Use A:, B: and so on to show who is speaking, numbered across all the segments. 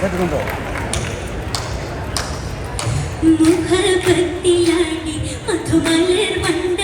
A: പറ്റുന്നുണ്ടോ മുഖപത്തിലാടി മധുമലർ മണ്ട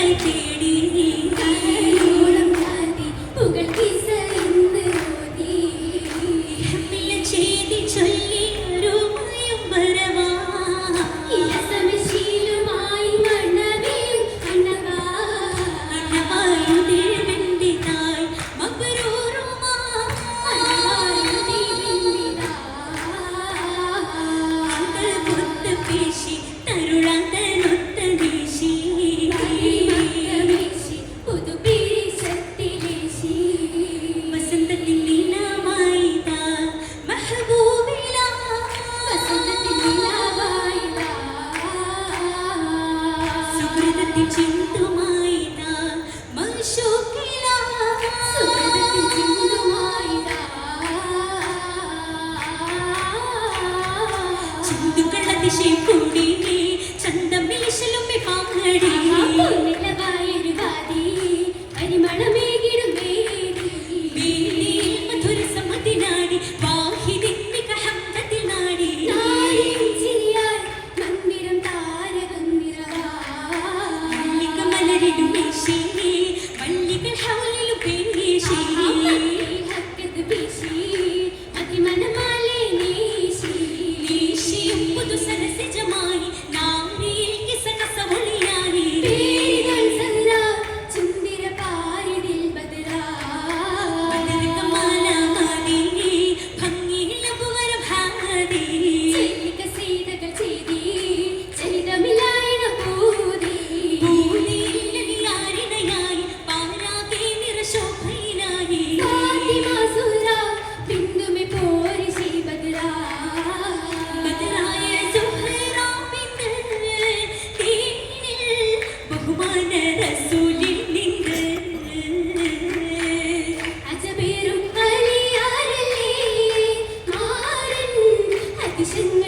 B: 你是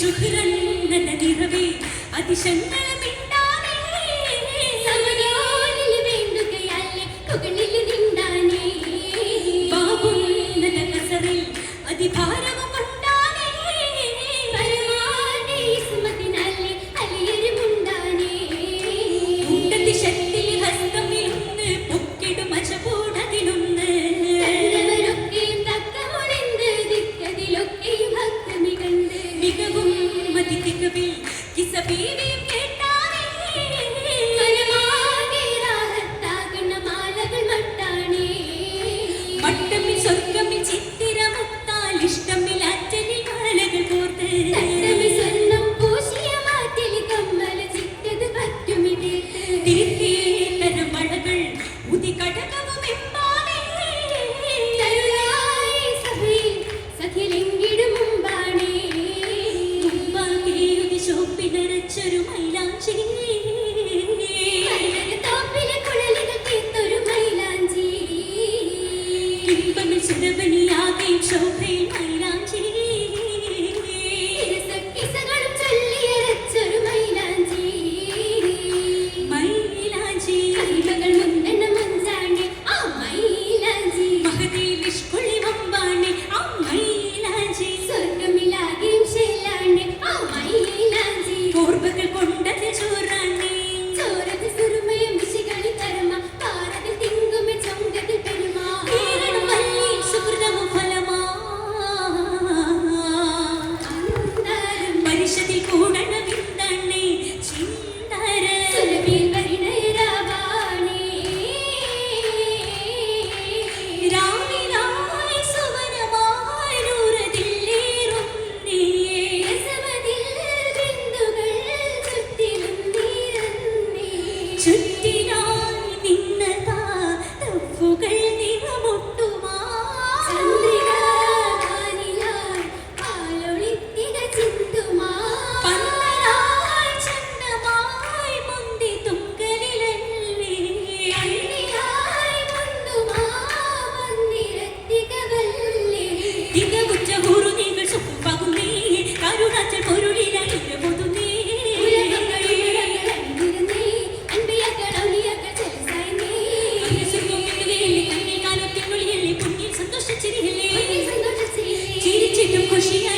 A: ശുഭിരൻ നിറവേ അതിശങ്ക cirurgia